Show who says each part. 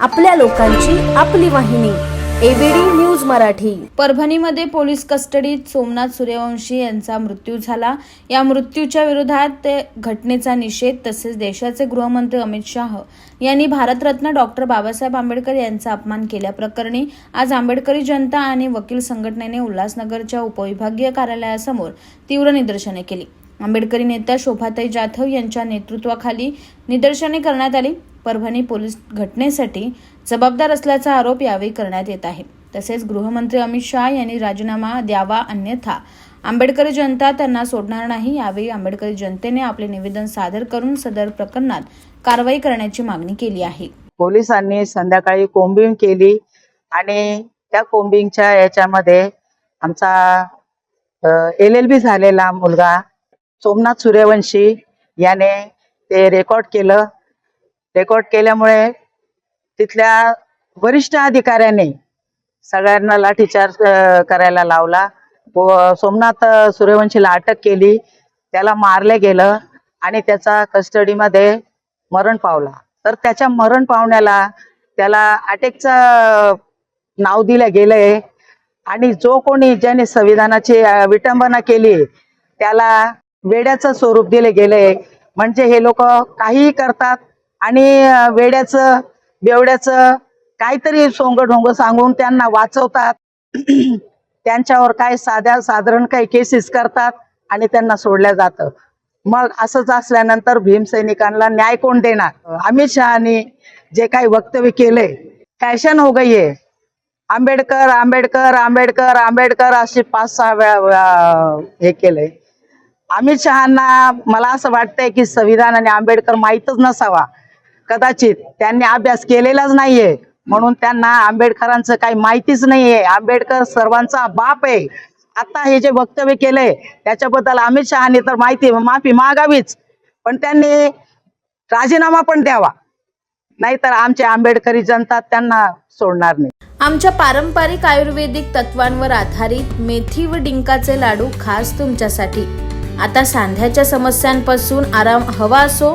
Speaker 1: आपल्या लोकांची आपली वाहिनी एबीडी न्यूज मराठी. परभणीमध्ये पोलीस कस्टडीत सोमनाथ सूर्यवंशी यांचा मृत्यू झाला. या मृत्यूच्या विरोधात ते घटनेचा निषेध तसेच देशाचे गृहमंत्री अमित शाह यांनी भारतरत्न डॉक्टर बाबासाहेब आंबेडकर यांचा अपमान केल्याप्रकरणी आज आंबेडकरी जनता आणि वकील संघटनेने उल्हासनगरच्या उपविभागीय कार्यालयासमोर तीव्र निदर्शने केली. आंबेडकरी नेत्या शोभाताई जाधव यांच्या नेतृत्वाखाली निदर्शने करण्यात आली. परभणी पोलीस घटनेसाठी जबाबदार असल्याचा आरोप यावेळी करण्यात येत आहे. तसेच गृहमंत्री अमित शाह यांनी राजीनामा द्यावा अन्यथा आंबेडकरी जनता त्यांना सोडणार नाही. यावेळी आंबेडकरी जनतेने आपले निवेदन सादर करून सदर प्रकरणात कारवाई करण्याची मागणी केली आहे.
Speaker 2: पोलिसांनी संध्याकाळी कोंबिंग केली आणि त्या कोंबिंगच्या याच्यामध्ये आमचा एल एल बी झालेला मुलगा सोमनाथ सूर्यवंशी याने ते रेकॉर्ड केलं. रेकॉर्ड केल्यामुळे तिथल्या वरिष्ठ अधिकाऱ्याने सगळ्यांना लाठीचार्ज करायला लावला. व सोमनाथ सूर्यवंशीला अटक केली. त्याला मारलं गेलं आणि त्याचा कस्टडीमध्ये मरण पावला. तर त्याच्या मरण पावण्याला त्याला अटॅकचं नाव दिलं गेलंय. आणि जो कोणी ज्याने संविधानाची विटंबना केली त्याला वेड्याचं स्वरूप दिले गेलंय. म्हणजे हे लोक काहीही करतात आणि वेड्याचं बेवड्याचं काहीतरी सोंग ढोंग सांगून त्यांना वाचवतात. त्यांच्यावर काय साध्या साधारण काही केसेस करतात आणि त्यांना सोडल्या जातं. मग असंच असल्यानंतर भीमसैनिकांना न्याय कोण देणार? अमित शहानी जे काही वक्तव्य केलंय फॅशन हो गई आहे आंबेडकर आंबेडकर आंबेडकर आंबेडकर असे पाच सहा वेळा हे केलंय अमित शहाना मला असं वाटतंय की संविधान आणि आंबेडकर माहीतच नसावा. कदाचित त्यांनी अभ्यास केलेलाच नाहीये. म्हणून त्यांना आंबेडकरांचं काही माहितीच नाहीये. आंबेडकर सर्वांचा बाप आहे. आता हे जे वक्तव्य केलंय त्याच्याबद्दल अमित शहानी तर माहिती माफी मागावीच. पण त्यांनी राजीनामा पण द्यावा. नाहीतर आमचे आंबेडकरी जनता त्यांना सोडणार नाही.
Speaker 1: आमच्या पारंपरिक आयुर्वेदिक तत्वांवर आधारित मेथी व डिंकाचे लाडू खास तुमच्यासाठी. आता सांध्याच्या समस्यांपासून आराम हवा असो